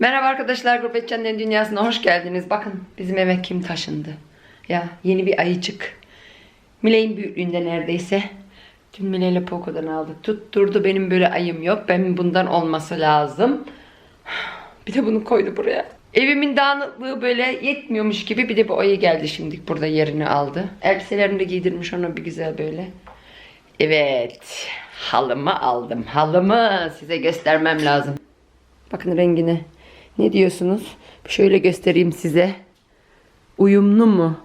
Merhaba arkadaşlar Gurbetçenlerin Dünyası'na hoş geldiniz. Bakın bizim eve kim taşındı? Ya yeni bir ayıcık. Miley'in büyüklüğünde neredeyse. Dün Miley ile Poco'dan aldık. Tutturdu benim böyle ayım yok. Benim bundan olması lazım. Bir de bunu koydu buraya. Evimin dağınıklığı böyle yetmiyormuş gibi bir de bu ayı geldi şimdi burada yerini aldı. Elbiselerini de giydirmiş ona bir güzel böyle. Evet. Halımı aldım. Halımı size göstermem lazım. Bakın rengine. Ne diyorsunuz? Şöyle göstereyim size. Uyumlu mu?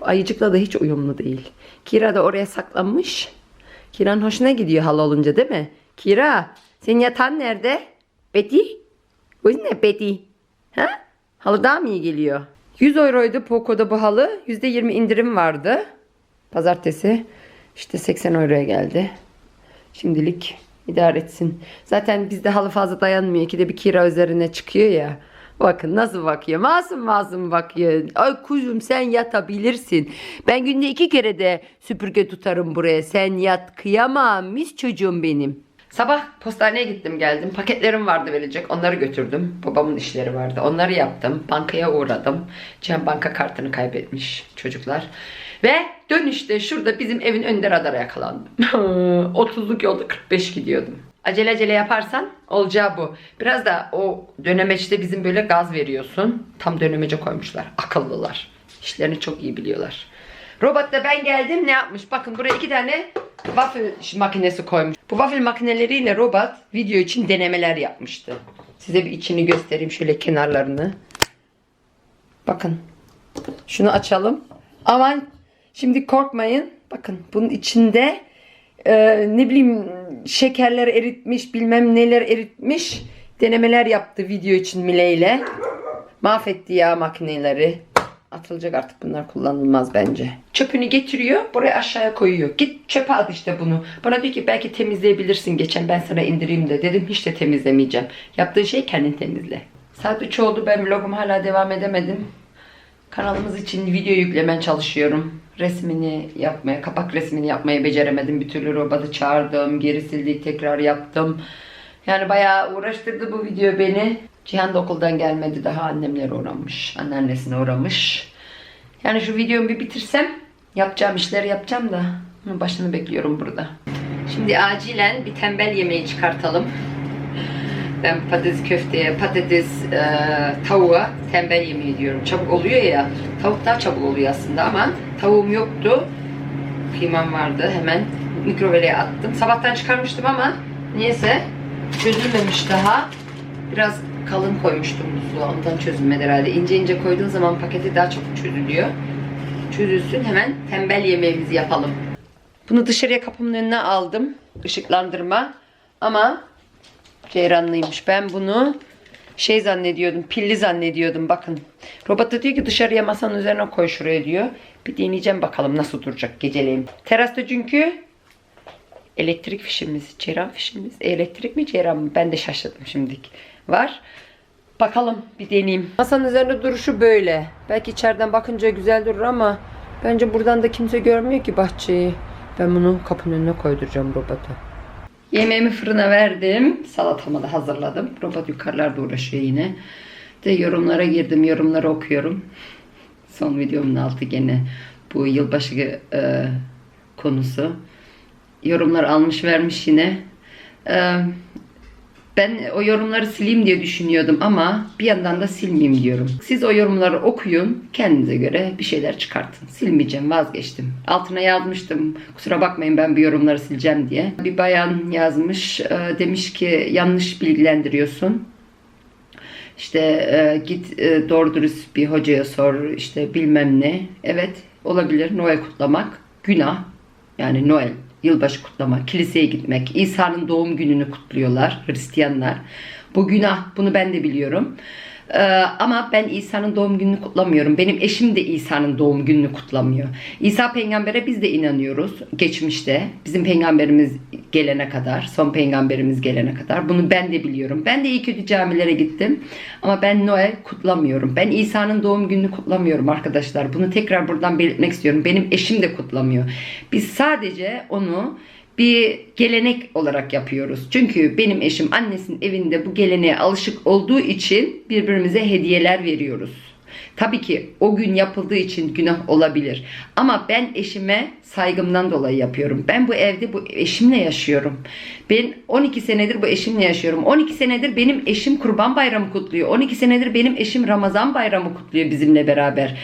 Bu ayıcıkla da hiç uyumlu değil. Kira da oraya saklanmış. Kira'nın hoşuna gidiyor hal olunca değil mi? Kira, senin yatağın nerede? Betty? Bu ne Betty? Ha? Halı daha mı iyi geliyor? 100 euroydu Poco'da bu halı. %20 indirim vardı. Pazartesi. İşte 80 euroya geldi. Şimdilik idare etsin. Zaten bizde halı fazla dayanmıyor. İkide bir kira üzerine çıkıyor ya. Bakın nasıl bakıyor. Masum masum bakıyor. Ay kuzum sen yatabilirsin. Ben günde iki kere de süpürge tutarım buraya. Sen yat kıyamam mis çocuğum benim. Sabah postaneye gittim geldim. Paketlerim vardı verecek. Onları götürdüm. Babamın işleri vardı. Onları yaptım. Bankaya uğradım. Cem banka kartını kaybetmiş çocuklar. Ve dönüşte şurada bizim evin önünde radara yakalandım. 30'luk yolda 45 gidiyordum. Acele acele yaparsan olacağı bu. Biraz da o dönemeçte bizim böyle gaz veriyorsun. Tam dönemece koymuşlar. Akıllılar. İşlerini çok iyi biliyorlar. Robotta ben geldim ne yapmış? Bakın buraya iki tane waffle makinesi koymuş. Bu waffle makineleriyle robot video için denemeler yapmıştı. Size bir içini göstereyim şöyle kenarlarını. Bakın. Şunu açalım. Aman şimdi korkmayın. Bakın bunun içinde e, ne bileyim şekerler eritmiş bilmem neler eritmiş denemeler yaptı video için Mile ile. Mahvetti ya makineleri. Atılacak artık bunlar kullanılmaz bence. Çöpünü getiriyor buraya aşağıya koyuyor. Git çöpe at işte bunu. Bana diyor ki belki temizleyebilirsin geçen ben sana indireyim de. Dedim hiç de temizlemeyeceğim. Yaptığın şey kendin temizle. Saat 3 oldu ben vloguma hala devam edemedim. Kanalımız için video yüklemen çalışıyorum. Resmini yapmaya, kapak resmini yapmaya beceremedim. Bir türlü robotu çağırdım, geri sildik, tekrar yaptım. Yani bayağı uğraştırdı bu video beni. Cihan da okuldan gelmedi daha annemlere uğramış. Anneannesine uğramış. Yani şu videomu bir bitirsem yapacağım işleri yapacağım da başını bekliyorum burada. Şimdi acilen bir tembel yemeği çıkartalım. Ben patates köfteye, patates e, tavuğa tembel yemeği diyorum. Çabuk oluyor ya. Tavuk daha çabuk oluyor aslında ama tavuğum yoktu. Kıymam vardı. Hemen mikrovele attım. Sabahtan çıkarmıştım ama niyeyse çözülmemiş daha. Biraz kalın koymuştum buzluğa. Ondan çözülmedi herhalde. İnce ince koyduğun zaman paketi daha çabuk çözülüyor. Çözülsün hemen tembel yemeğimizi yapalım. Bunu dışarıya kapımın önüne aldım. Işıklandırma. Ama ceyranlıymış. Ben bunu şey zannediyordum. Pilli zannediyordum. Bakın. Robot da diyor ki dışarıya masanın üzerine koy şuraya diyor. Bir deneyeceğim bakalım nasıl duracak geceleyin. Terasta çünkü elektrik fişimiz, ceyran fişimiz. Elektrik mi ceyran mı? Ben de şaşırdım şimdilik. Var. Bakalım bir deneyeyim. Masanın üzerinde duruşu böyle. Belki içeriden bakınca güzel durur ama bence buradan da kimse görmüyor ki bahçeyi. Ben bunu kapının önüne koyduracağım robota. Yemeğimi fırına verdim. Salatamı da hazırladım. Robot yukarılarda uğraşıyor yine. De yorumlara girdim. Yorumları okuyorum. Son videomun altı gene bu yılbaşı e, konusu. Yorumlar almış vermiş yine. E, ben o yorumları sileyim diye düşünüyordum ama bir yandan da silmeyeyim diyorum. Siz o yorumları okuyun, kendinize göre bir şeyler çıkartın. Silmeyeceğim, vazgeçtim. Altına yazmıştım, kusura bakmayın ben bu yorumları sileceğim diye. Bir bayan yazmış, e, demiş ki yanlış bilgilendiriyorsun. İşte e, git e, doğru dürüst bir hocaya sor, işte bilmem ne. Evet, olabilir Noel kutlamak, günah. Yani Noel yılbaşı kutlama, kiliseye gitmek, İsa'nın doğum gününü kutluyorlar Hristiyanlar. Bu günah, bunu ben de biliyorum. Ee, ama ben İsa'nın doğum gününü kutlamıyorum. Benim eşim de İsa'nın doğum gününü kutlamıyor. İsa peygambere biz de inanıyoruz. Geçmişte bizim peygamberimiz gelene kadar, son peygamberimiz gelene kadar. Bunu ben de biliyorum. Ben de iyi kötü camilere gittim. Ama ben Noel kutlamıyorum. Ben İsa'nın doğum gününü kutlamıyorum arkadaşlar. Bunu tekrar buradan belirtmek istiyorum. Benim eşim de kutlamıyor. Biz sadece onu bir gelenek olarak yapıyoruz. Çünkü benim eşim annesinin evinde bu geleneğe alışık olduğu için birbirimize hediyeler veriyoruz. Tabii ki o gün yapıldığı için günah olabilir. Ama ben eşime saygımdan dolayı yapıyorum. Ben bu evde bu eşimle yaşıyorum. Ben 12 senedir bu eşimle yaşıyorum. 12 senedir benim eşim Kurban Bayramı kutluyor. 12 senedir benim eşim Ramazan Bayramı kutluyor bizimle beraber.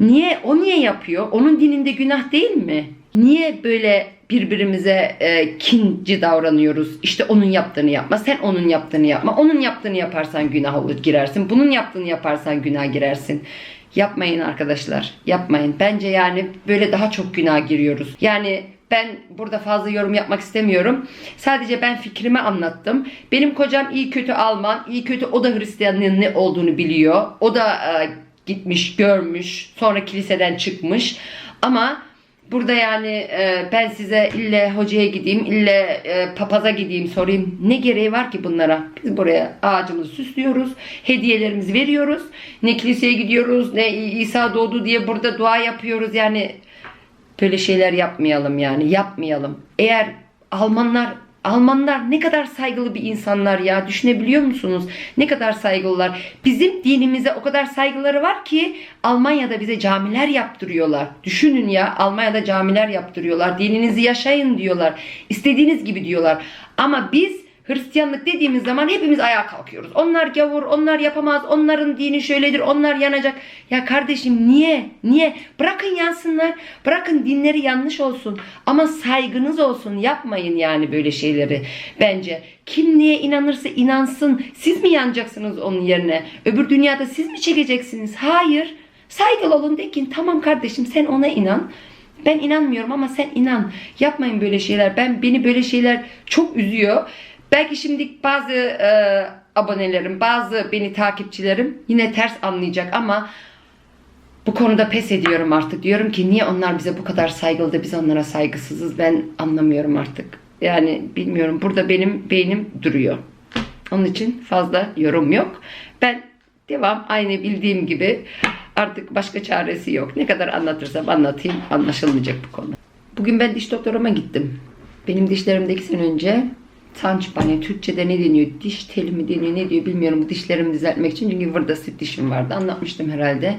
Niye? O niye yapıyor? Onun dininde günah değil mi? Niye böyle birbirimize e, kinci davranıyoruz? İşte onun yaptığını yapma, sen onun yaptığını yapma. Onun yaptığını yaparsan günah olur girersin. Bunun yaptığını yaparsan günah girersin. Yapmayın arkadaşlar. Yapmayın. Bence yani böyle daha çok günah giriyoruz. Yani ben burada fazla yorum yapmak istemiyorum. Sadece ben fikrimi anlattım. Benim kocam iyi kötü Alman, iyi kötü o da Hristiyanlığın ne olduğunu biliyor. O da e, gitmiş, görmüş, sonra kiliseden çıkmış. Ama burada yani e, ben size ille hocaya gideyim, ille e, papaza gideyim sorayım. Ne gereği var ki bunlara? Biz buraya ağacımızı süslüyoruz, hediyelerimizi veriyoruz. Ne kiliseye gidiyoruz, ne İsa doğdu diye burada dua yapıyoruz. Yani Böyle şeyler yapmayalım yani yapmayalım. Eğer Almanlar Almanlar ne kadar saygılı bir insanlar ya düşünebiliyor musunuz? Ne kadar saygılılar. Bizim dinimize o kadar saygıları var ki Almanya'da bize camiler yaptırıyorlar. Düşünün ya Almanya'da camiler yaptırıyorlar. Dininizi yaşayın diyorlar. İstediğiniz gibi diyorlar. Ama biz Hristiyanlık dediğimiz zaman hepimiz ayağa kalkıyoruz. Onlar gavur, onlar yapamaz, onların dini şöyledir, onlar yanacak. Ya kardeşim niye? Niye? Bırakın yansınlar. Bırakın dinleri yanlış olsun. Ama saygınız olsun. Yapmayın yani böyle şeyleri bence. Kim niye inanırsa inansın. Siz mi yanacaksınız onun yerine? Öbür dünyada siz mi çekeceksiniz? Hayır. Saygılı olun de ki tamam kardeşim sen ona inan. Ben inanmıyorum ama sen inan. Yapmayın böyle şeyler. Ben beni böyle şeyler çok üzüyor. Belki şimdi bazı e, abonelerim, bazı beni takipçilerim yine ters anlayacak ama bu konuda pes ediyorum artık. Diyorum ki niye onlar bize bu kadar saygılı da biz onlara saygısızız ben anlamıyorum artık. Yani bilmiyorum burada benim beynim duruyor. Onun için fazla yorum yok. Ben devam aynı bildiğim gibi artık başka çaresi yok. Ne kadar anlatırsam anlatayım anlaşılmayacak bu konu. Bugün ben diş doktoruma gittim. Benim dişlerimde iki sene önce Tançpane, Türkçe'de ne deniyor? Diş teli mi deniyor? Ne diyor bilmiyorum. Dişlerimi düzeltmek için. Çünkü burada sık dişim vardı. Anlatmıştım herhalde.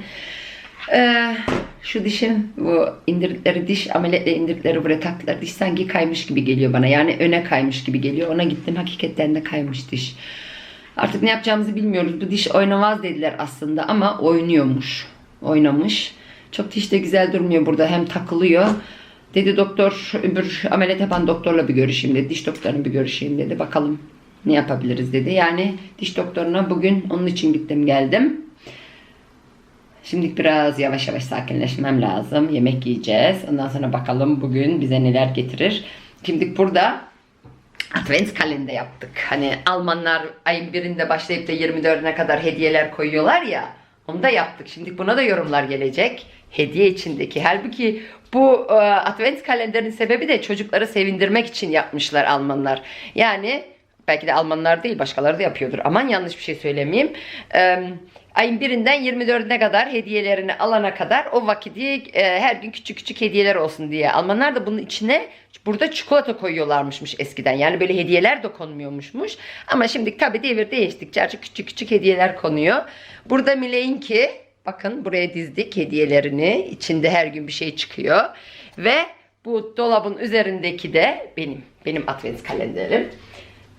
Ee, şu dişim bu indirdikleri diş ameliyatla indirdikleri buraya taktılar. Diş sanki kaymış gibi geliyor bana. Yani öne kaymış gibi geliyor. Ona gittim. Hakikaten de kaymış diş. Artık ne yapacağımızı bilmiyoruz. Bu diş oynamaz dediler aslında ama oynuyormuş. Oynamış. Çok diş de güzel durmuyor burada. Hem takılıyor. Dedi doktor öbür ameliyat yapan doktorla bir görüşeyim dedi. Diş doktoruna bir görüşeyim dedi. Bakalım ne yapabiliriz dedi. Yani diş doktoruna bugün onun için gittim geldim. Şimdi biraz yavaş yavaş sakinleşmem lazım. Yemek yiyeceğiz. Ondan sonra bakalım bugün bize neler getirir. Şimdi burada Advent kalender yaptık. Hani Almanlar ayın birinde başlayıp da 24'üne kadar hediyeler koyuyorlar ya. Onu da yaptık. Şimdi buna da yorumlar gelecek. Hediye içindeki. Halbuki bu e, Advent kalenderin sebebi de çocukları sevindirmek için yapmışlar Almanlar. Yani belki de Almanlar değil başkaları da yapıyordur. Aman yanlış bir şey söylemeyeyim. E, ayın birinden 24'üne kadar hediyelerini alana kadar o vakiti e, her gün küçük küçük hediyeler olsun diye. Almanlar da bunun içine burada çikolata koyuyorlarmışmış eskiden. Yani böyle hediyeler de konmuyormuşmuş. Ama şimdi tabii devir değiştikçe artık küçük küçük hediyeler konuyor. Burada Miley'inki bakın buraya dizdik hediyelerini. İçinde her gün bir şey çıkıyor. Ve bu dolabın üzerindeki de benim. Benim advent kalenderim.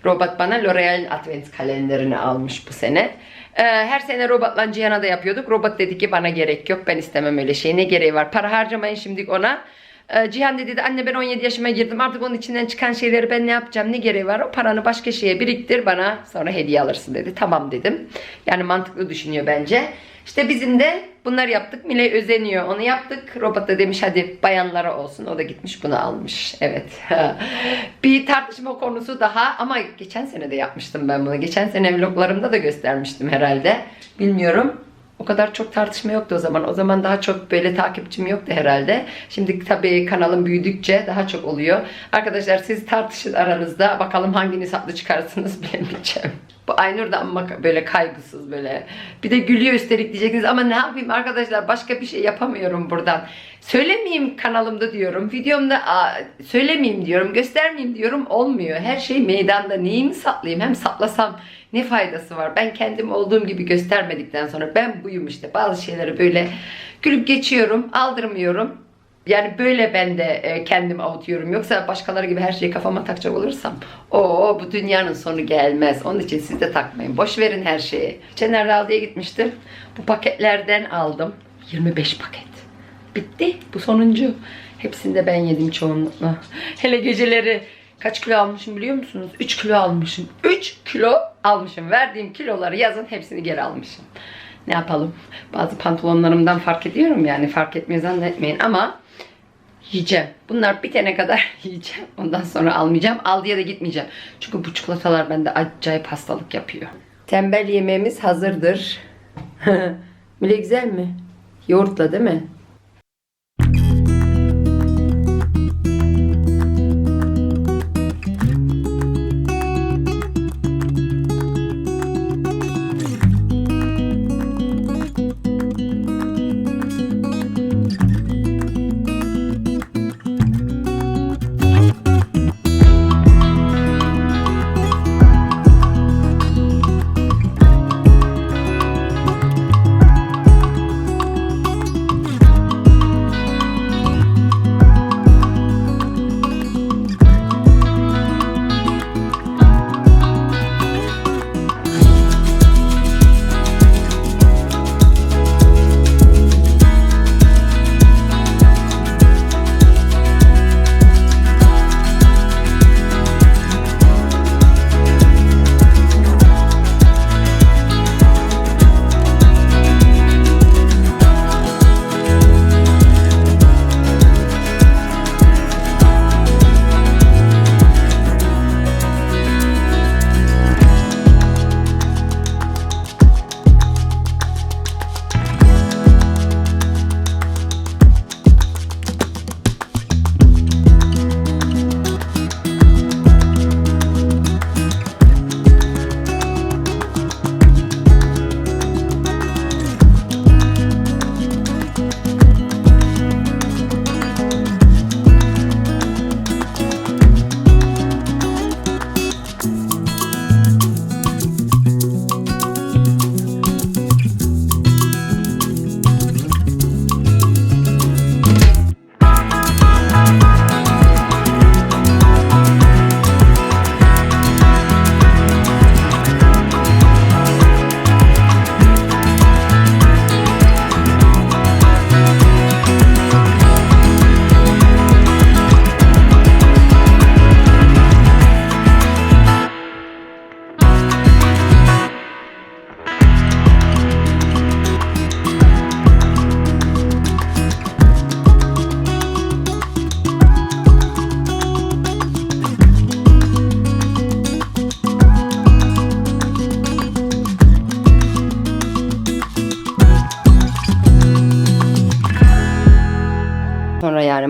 Robot bana L'Oreal'in advent kalenderini almış bu sene. Ee, her sene robotla Cihan'a da yapıyorduk. Robot dedi ki bana gerek yok. Ben istemem öyle şey. Ne gereği var? Para harcamayın şimdi ona. Ee, Cihan dedi de anne ben 17 yaşıma girdim. Artık onun içinden çıkan şeyleri ben ne yapacağım? Ne gereği var? O paranı başka şeye biriktir bana. Sonra hediye alırsın dedi. Tamam dedim. Yani mantıklı düşünüyor bence. İşte bizim de bunlar yaptık. Miley özeniyor. Onu yaptık. Robot da demiş hadi bayanlara olsun. O da gitmiş bunu almış. Evet. bir tartışma konusu daha ama geçen sene de yapmıştım ben bunu. Geçen sene vloglarımda da göstermiştim herhalde. Bilmiyorum. O kadar çok tartışma yoktu o zaman. O zaman daha çok böyle takipçim yoktu herhalde. Şimdi tabii kanalım büyüdükçe daha çok oluyor. Arkadaşlar siz tartışın aranızda. Bakalım hanginiz haklı çıkarsınız bilemeyeceğim. Bu Aynur da ama böyle kaygısız böyle. Bir de gülüyor üstelik diyeceksiniz ama ne yapayım arkadaşlar başka bir şey yapamıyorum buradan. Söylemeyeyim kanalımda diyorum. Videomda aa, söylemeyeyim diyorum. Göstermeyeyim diyorum. Olmuyor. Her şey meydanda. Neyimi saklayayım? Hem saklasam ne faydası var? Ben kendim olduğum gibi göstermedikten sonra ben buyum işte. Bazı şeyleri böyle gülüp geçiyorum. Aldırmıyorum. Yani böyle ben de e, kendimi avutuyorum. Yoksa başkaları gibi her şeyi kafama takacak olursam o bu dünyanın sonu gelmez. Onun için siz de takmayın. Boş verin her şeyi. Geçenlerde aldıya gitmiştim. Bu paketlerden aldım. 25 paket. Bitti. Bu sonuncu. Hepsini de ben yedim çoğunlukla. Hele geceleri kaç kilo almışım biliyor musunuz? 3 kilo almışım. 3 kilo almışım. Verdiğim kiloları yazın hepsini geri almışım. Ne yapalım? Bazı pantolonlarımdan fark ediyorum yani. Fark etmiyor zannetmeyin ama yiyeceğim. Bunlar bitene kadar yiyeceğim. Ondan sonra almayacağım. Aldıya da gitmeyeceğim. Çünkü bu çikolatalar bende acayip hastalık yapıyor. Tembel yemeğimiz hazırdır. Bile güzel mi? Yoğurtla değil mi?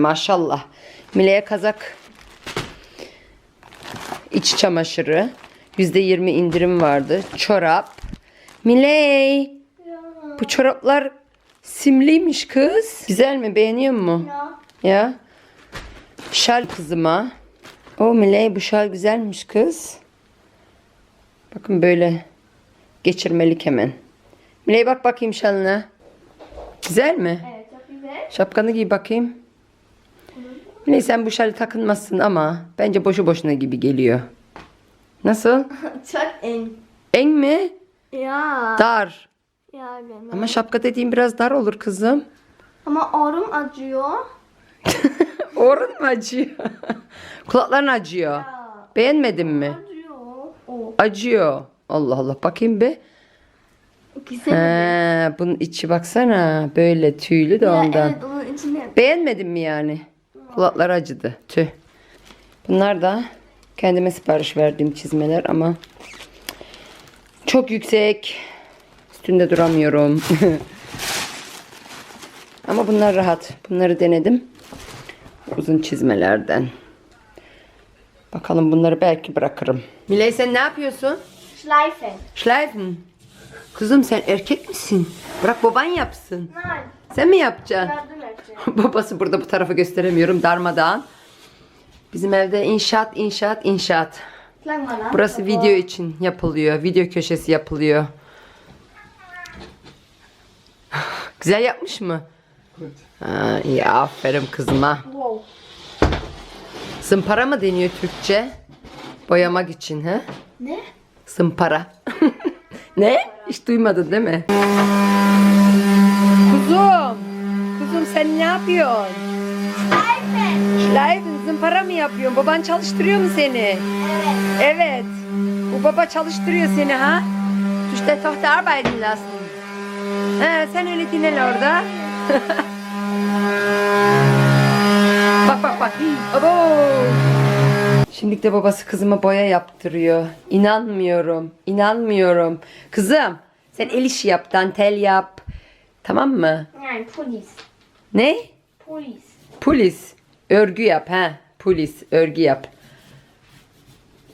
Maşallah. Mile'ye kazak iç çamaşırı. %20 indirim vardı. Çorap. Miley. Bu çoraplar simliymiş kız. Güzel mi? Beğeniyor mu? Ya. Ya. Şal kızıma. O Miley bu şal güzelmiş kız. Bakın böyle geçirmelik hemen. Miley bak bakayım şalına. Güzel mi? Evet çok güzel. Şapkanı giy bakayım. Miley sen bu şali takınmazsın ama bence boşu boşuna gibi geliyor. Nasıl? çok en. En mi? Ya. Dar. ya benim. Ama şapka dediğim biraz dar olur kızım. Ama orum acıyor. Orun mu acıyor? Kulakların acıyor. Ya. Beğenmedin mi? Acıyor. O. Acıyor. Allah Allah bakayım bir. Güzel. Bunun içi baksana böyle tüylü de Ya, ondan. evet onun içinde. Beğenmedin mi yani? Kulaklar acıdı. Tüh. Bunlar da kendime sipariş verdiğim çizmeler ama çok yüksek. Üstünde duramıyorum. ama bunlar rahat. Bunları denedim. Uzun çizmelerden. Bakalım bunları belki bırakırım. Miley sen ne yapıyorsun? Schleifen. Schleifen. Kızım sen erkek misin? Bırak baban yapsın. Nein. Sen mi yapacaksın? Yardım edeceğim. Babası burada bu tarafa gösteremiyorum darmadağın. Bizim evde inşaat, inşaat, inşaat. Klang mal an. Burası video için yapılıyor. Video köşesi yapılıyor. Güzel yapmış mı? Ha, iyi aferin kızıma. Wow. Zımpara mı deniyor Türkçe? Boyamak için he? Ne? Zımpara. ne? Hiç duymadın değil mi? Kuzum. Kuzum sen ne yapıyorsun? Schleifen. Schleifen zımpara mı yapıyorsun? Baban çalıştırıyor mu seni? Evet. Evet. Bu baba çalıştırıyor seni ha? Du steht Tochter arbeiten lassen. He, sen öyle dinle orada. bak bak bak. Abo. Şimdi de babası kızıma boya yaptırıyor. İnanmıyorum. İnanmıyorum. Kızım sen el işi yap, dantel yap. Tamam mı? Nein, Pullis. Ne? Pullis. Polis. Örgü yap ha. Polis. Örgü yap.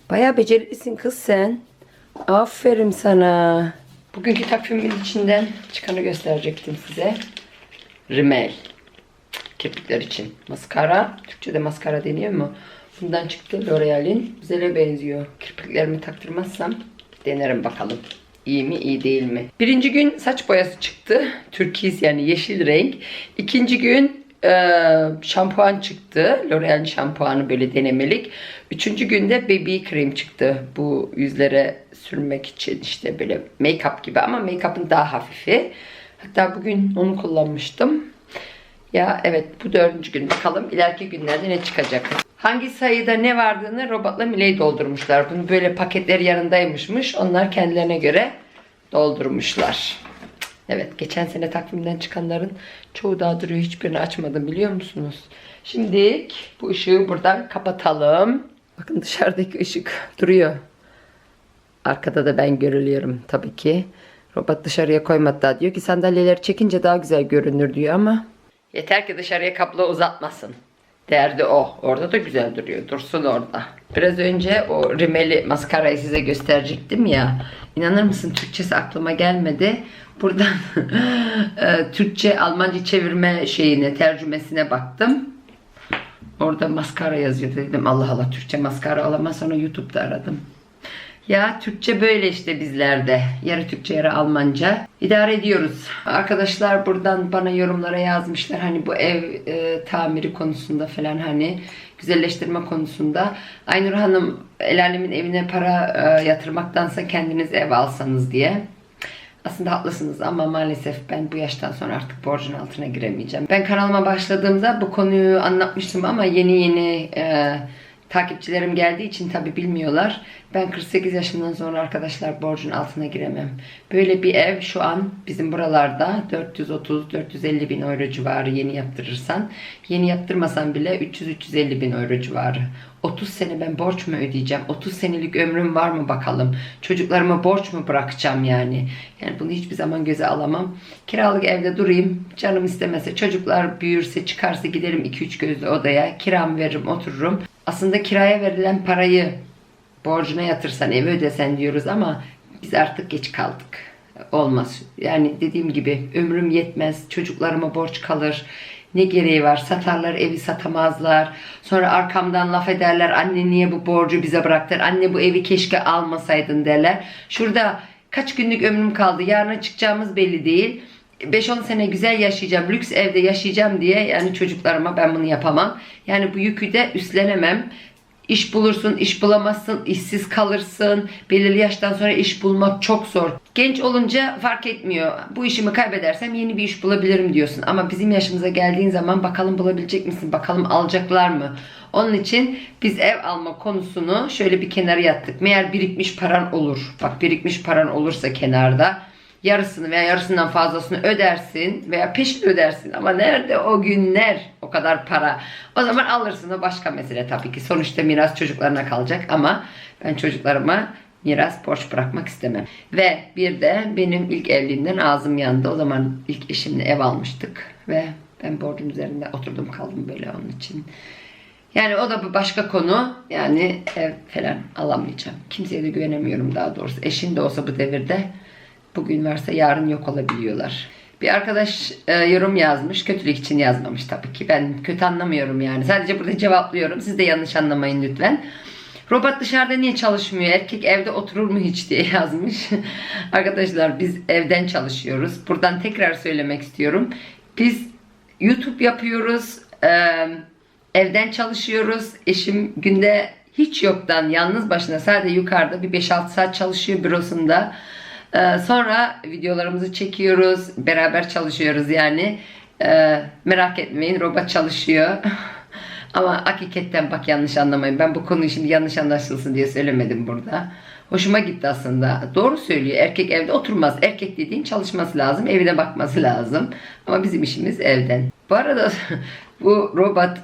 Baya beceriklisin kız sen. Aferin sana. Bugünkü takvimin içinden çıkanı gösterecektim size. Rimel. Kirpikler için. Maskara. Türkçe'de maskara deniyor mu? Bundan çıktı L'Oreal'in. Güzele benziyor. Kirpiklerimi taktırmazsam denerim bakalım. İyi mi iyi değil mi? Birinci gün saç boyası çıktı. Türkiz yani yeşil renk. İkinci gün e, şampuan çıktı. L'Oreal'in şampuanı böyle denemelik. Üçüncü günde baby krem çıktı. Bu yüzlere sürmek için işte böyle make-up gibi ama make-up'ın daha hafifi. Hatta bugün onu kullanmıştım. Ya evet bu dördüncü gün bakalım ileriki günlerde ne çıkacak. Hangi sayıda ne vardığını robotla Miley doldurmuşlar. Bunu böyle paketler yanındaymışmış. Onlar kendilerine göre doldurmuşlar. Evet geçen sene takvimden çıkanların çoğu daha duruyor. Hiçbirini açmadım biliyor musunuz? Şimdi bu ışığı buradan kapatalım. Bakın dışarıdaki ışık duruyor. Arkada da ben görülüyorum tabii ki. Robot dışarıya koymadı daha diyor ki sandalyeleri çekince daha güzel görünür diyor ama. Yeter ki dışarıya kablo uzatmasın. Derdi o. Orada da güzel duruyor. Dursun orada. Biraz önce o rimeli maskarayı size gösterecektim ya. İnanır mısın Türkçesi aklıma gelmedi. Buradan e, Türkçe Almanca çevirme şeyine tercümesine baktım. Orada maskara yazıyordu dedim Allah Allah Türkçe maskara alamaz sonra YouTube'da aradım. Ya Türkçe böyle işte bizlerde. Yarı Türkçe yarı Almanca. İdare ediyoruz. Arkadaşlar buradan bana yorumlara yazmışlar. Hani bu ev e, tamiri konusunda falan hani güzelleştirme konusunda. Aynur Hanım el evine para e, yatırmaktansa kendiniz ev alsanız diye. Aslında haklısınız ama maalesef ben bu yaştan sonra artık borcun altına giremeyeceğim. Ben kanalıma başladığımda bu konuyu anlatmıştım ama yeni yeni e, takipçilerim geldiği için tabi bilmiyorlar. Ben 48 yaşından sonra arkadaşlar borcun altına giremem. Böyle bir ev şu an bizim buralarda 430-450 bin euro civarı yeni yaptırırsan. Yeni yaptırmasan bile 300-350 bin euro civarı. 30 sene ben borç mu ödeyeceğim? 30 senelik ömrüm var mı bakalım? Çocuklarıma borç mu bırakacağım yani? Yani bunu hiçbir zaman göze alamam. Kiralık evde durayım. Canım istemese çocuklar büyürse çıkarsa giderim 2-3 gözlü odaya. Kiram veririm otururum. Aslında kiraya verilen parayı borcuna yatırsan evi ödesen diyoruz ama biz artık geç kaldık. Olmaz. Yani dediğim gibi ömrüm yetmez. Çocuklarıma borç kalır. Ne gereği var? Satarlar evi satamazlar. Sonra arkamdan laf ederler. Anne niye bu borcu bize bıraktın? Anne bu evi keşke almasaydın derler. Şurada kaç günlük ömrüm kaldı? Yarına çıkacağımız belli değil. 5-10 sene güzel yaşayacağım, lüks evde yaşayacağım diye yani çocuklarıma ben bunu yapamam. Yani bu yükü de üstlenemem. İş bulursun, iş bulamazsın, işsiz kalırsın. Belirli yaştan sonra iş bulmak çok zor. Genç olunca fark etmiyor. Bu işimi kaybedersem yeni bir iş bulabilirim diyorsun. Ama bizim yaşımıza geldiğin zaman bakalım bulabilecek misin? Bakalım alacaklar mı? Onun için biz ev alma konusunu şöyle bir kenara yattık. Meğer birikmiş paran olur. Bak birikmiş paran olursa kenarda yarısını veya yarısından fazlasını ödersin veya peşin ödersin ama nerede o günler o kadar para o zaman alırsın o başka mesele tabii ki sonuçta miras çocuklarına kalacak ama ben çocuklarıma miras borç bırakmak istemem ve bir de benim ilk evliliğimden ağzım yandı o zaman ilk eşimle ev almıştık ve ben borcun üzerinde oturdum kaldım böyle onun için Yani o da bir başka konu. Yani ev falan alamayacağım. Kimseye de güvenemiyorum daha doğrusu. Eşin de olsa bu devirde bugün varsa yarın yok olabiliyorlar. Bir arkadaş e, yorum yazmış. Kötülük için yazmamış tabii ki. Ben kötü anlamıyorum yani. Sadece burada cevaplıyorum. Siz de yanlış anlamayın lütfen. Robot dışarıda niye çalışmıyor? Erkek evde oturur mu hiç diye yazmış. Arkadaşlar biz evden çalışıyoruz. Buradan tekrar söylemek istiyorum. Biz YouTube yapıyoruz. Eee Evden çalışıyoruz. Eşim günde hiç yoktan yalnız başına sadece yukarıda bir 5-6 saat çalışıyor bürosunda. Ee, sonra videolarımızı çekiyoruz. Beraber çalışıyoruz yani. Ee, merak etmeyin robot çalışıyor. Ama hakikaten bak yanlış anlamayın. Ben bu konuyu şimdi yanlış anlaşılsın diye söylemedim burada. Hoşuma gitti aslında. Doğru söylüyor. Erkek evde oturmaz. Erkek dediğin çalışması lazım. Evine bakması lazım. Ama bizim işimiz evden. Bu arada bu robot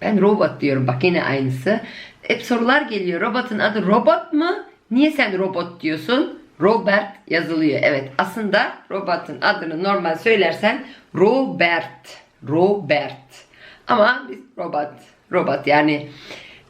ben robot diyorum bak yine aynısı. Hep sorular geliyor. Robotun adı robot mu? Niye sen robot diyorsun? Robert yazılıyor. Evet aslında robotun adını normal söylersen Robert. Robert. Ama biz robot. Robot yani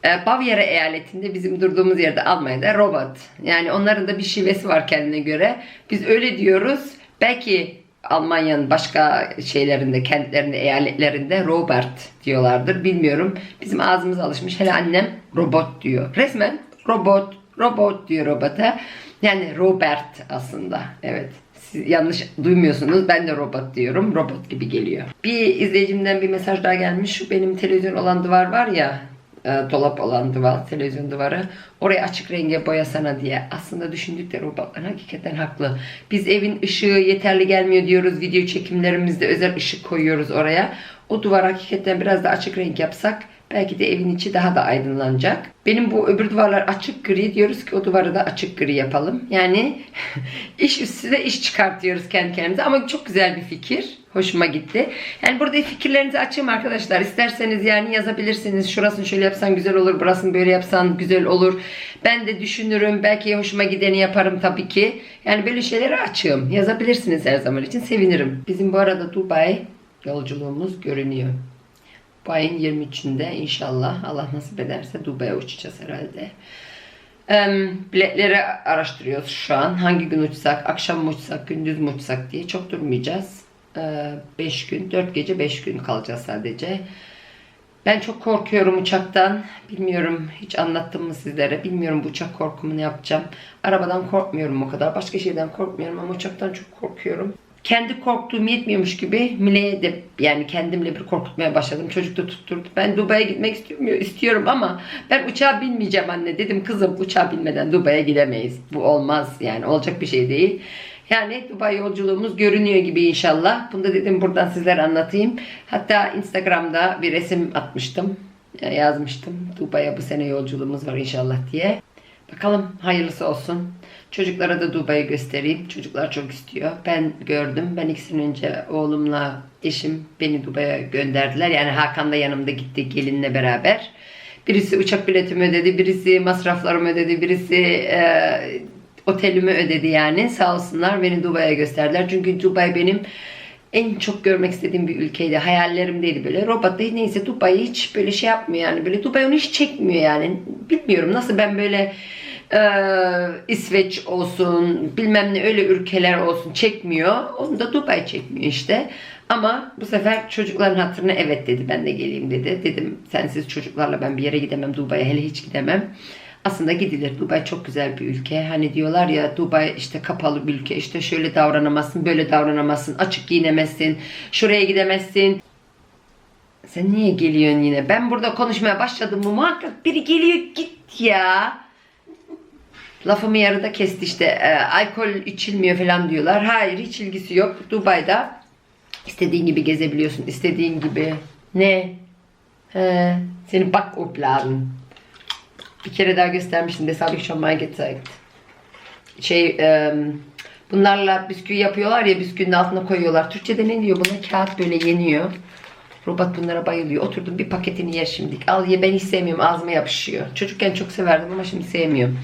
e, Bavyera eyaletinde bizim durduğumuz yerde Almanya'da robot. Yani onların da bir şivesi var kendine göre. Biz öyle diyoruz. Belki Almanya'nın başka şeylerinde, kentlerinde, eyaletlerinde Robert diyorlardır. Bilmiyorum. Bizim ağzımız alışmış. Hele annem robot diyor. Resmen robot, robot diyor robota. Yani Robert aslında. Evet. Siz yanlış duymuyorsunuz. Ben de robot diyorum. Robot gibi geliyor. Bir izleyicimden bir mesaj daha gelmiş. Şu benim televizyon olan duvar var ya e, dolap olan duvar, televizyon duvarı. Oraya açık renge boyasana diye. Aslında düşündükleri robotlar hakikaten haklı. Biz evin ışığı yeterli gelmiyor diyoruz. Video çekimlerimizde özel ışık koyuyoruz oraya. O duvar hakikaten biraz da açık renk yapsak belki de evin içi daha da aydınlanacak. Benim bu öbür duvarlar açık gri diyoruz ki o duvarı da açık gri yapalım. Yani iş üstüne iş çıkartıyoruz kendi kendimize ama çok güzel bir fikir. Hoşuma gitti. Yani burada fikirlerinizi açayım arkadaşlar. İsterseniz yani yazabilirsiniz. Şurasını şöyle yapsan güzel olur. Burasını böyle yapsan güzel olur. Ben de düşünürüm. Belki hoşuma gideni yaparım tabii ki. Yani böyle şeyleri açığım. Yazabilirsiniz her zaman için. Sevinirim. Bizim bu arada Dubai yolculuğumuz görünüyor. Bu ayın 23'ünde inşallah Allah nasip ederse Dubai'ye uçacağız herhalde. Em, biletleri araştırıyoruz şu an. Hangi gün uçsak, akşam mı uçsak, gündüz mü uçsak diye çok durmayacağız. 5 gün, 4 gece 5 gün kalacağız sadece. Ben çok korkuyorum uçaktan. Bilmiyorum hiç anlattım mı sizlere. Bilmiyorum bu uçak korkumu ne yapacağım. Arabadan korkmuyorum o kadar. Başka şeyden korkmuyorum ama uçaktan çok korkuyorum. Kendi korktuğum yetmiyormuş gibi Mile'ye de yani kendimle bir korkutmaya başladım. Çocuk da tutturdu. Ben Dubai'ye gitmek istiyorum, istiyorum ama ben uçağa binmeyeceğim anne. Dedim kızım uçağa binmeden Dubai'ye gidemeyiz. Bu olmaz yani olacak bir şey değil. Yani Dubai yolculuğumuz görünüyor gibi inşallah. Bunu da dedim buradan sizlere anlatayım. Hatta Instagram'da bir resim atmıştım. Ya Yazmıştım. Dubai'ye bu sene yolculuğumuz var inşallah diye. Bakalım hayırlısı olsun. Çocuklara da Dubai'yi göstereyim. Çocuklar çok istiyor. Ben gördüm. Ben ikisinin önce oğlumla eşim beni Dubai'ye gönderdiler. Yani Hakan da yanımda gitti gelinle beraber. Birisi uçak biletimi ödedi, birisi masraflarımı ödedi, birisi e, otelimi ödedi yani. Sağ olsunlar beni Dubai'ye gösterdiler. Çünkü Dubai benim en çok görmek istediğim bir ülkeydi. Hayallerimdeydi böyle. Robot değil neyse Dubai hiç böyle şey yapmıyor yani. Böyle Dubai onu hiç çekmiyor yani. Bilmiyorum nasıl ben böyle e, İsveç olsun bilmem ne öyle ülkeler olsun çekmiyor. Onu da Dubai çekmiyor işte. Ama bu sefer çocukların hatırına evet dedi ben de geleyim dedi. Dedim sensiz çocuklarla ben bir yere gidemem Dubai'ye hele hiç gidemem. Aslında gidilir. Dubai çok güzel bir ülke. Hani diyorlar ya Dubai işte kapalı bir ülke. İşte şöyle davranamazsın, böyle davranamazsın, açık giyinemezsin, şuraya gidemezsin. Sen niye geliyorsun yine? Ben burada konuşmaya başladım mı muhakkak biri geliyor git ya. Lafımı yarıda kesti işte. E, alkol içilmiyor falan diyorlar. Hayır hiç ilgisi yok. Dubai'da istediğin gibi gezebiliyorsun. istediğin gibi. Ne? He, seni bak opladen. Bir kere daha göstermiştim. Schon mal gezeigt. Şey, e, bunlarla bisküvi yapıyorlar ya bisküvinin altına koyuyorlar. Türkçe'de ne diyor buna? Kağıt böyle yeniyor. Robot bunlara bayılıyor. Oturdum bir paketini yer şimdilik. Al ye ben hiç sevmiyorum. Ağzıma yapışıyor. Çocukken çok severdim ama şimdi sevmiyorum.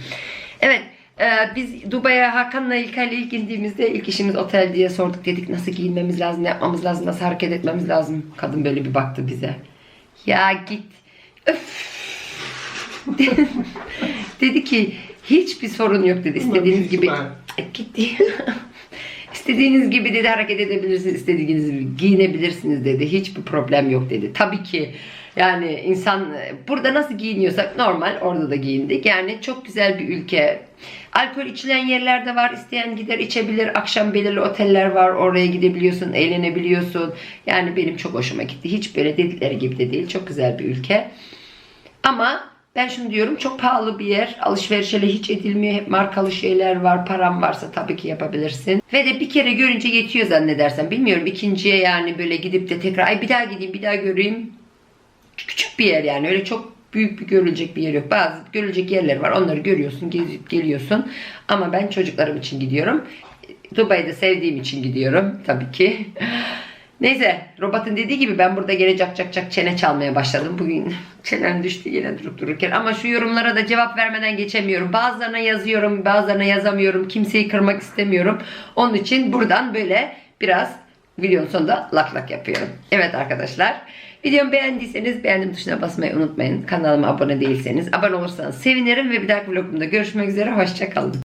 Evet. e, biz Dubai'ye Hakan'la İlkay'la ilk indiğimizde ilk işimiz otel diye sorduk. Dedik nasıl giyinmemiz lazım, ne yapmamız lazım, nasıl hareket etmemiz lazım. Kadın böyle bir baktı bize. Ya git dedi ki hiçbir sorun yok dedi. İstediğiniz gibi E, gitti. İstediğiniz gibi dedi hareket edebilirsiniz, istediğiniz gibi giyinebilirsiniz dedi. Hiçbir problem yok dedi. Tabii ki yani insan e, burada nasıl giyiniyorsak normal orada da giyindik. Yani çok güzel bir ülke. Alkol içilen yerler de var. İsteyen gider içebilir. Akşam belirli oteller var. Oraya gidebiliyorsun, eğlenebiliyorsun. Yani benim çok hoşuma gitti. Hiç böyle dedikleri gibi de değil. Çok güzel bir ülke. Ama ben şunu diyorum çok pahalı bir yer. Alışveriş hele hiç edilmiyor. Hep markalı şeyler var. Param varsa tabii ki yapabilirsin. Ve de bir kere görünce yetiyor zannedersen. Bilmiyorum ikinciye yani böyle gidip de tekrar ay bir daha gideyim bir daha göreyim. Küçük bir yer yani. Öyle çok büyük bir görülecek bir yer yok. Bazı görülecek yerler var. Onları görüyorsun, gezip geliyorsun. Ama ben çocuklarım için gidiyorum. Dubai'de sevdiğim için gidiyorum tabii ki. Neyse robotun dediği gibi ben burada gene cak cak cak çene çalmaya başladım. Bugün çenem düştü yine durup dururken. Ama şu yorumlara da cevap vermeden geçemiyorum. Bazılarına yazıyorum bazılarına yazamıyorum. Kimseyi kırmak istemiyorum. Onun için buradan böyle biraz videonun sonunda lak lak yapıyorum. Evet arkadaşlar. Videomu beğendiyseniz beğendim tuşuna basmayı unutmayın. Kanalıma abone değilseniz abone olursanız sevinirim ve bir dahaki vlogumda görüşmek üzere. Hoşçakalın.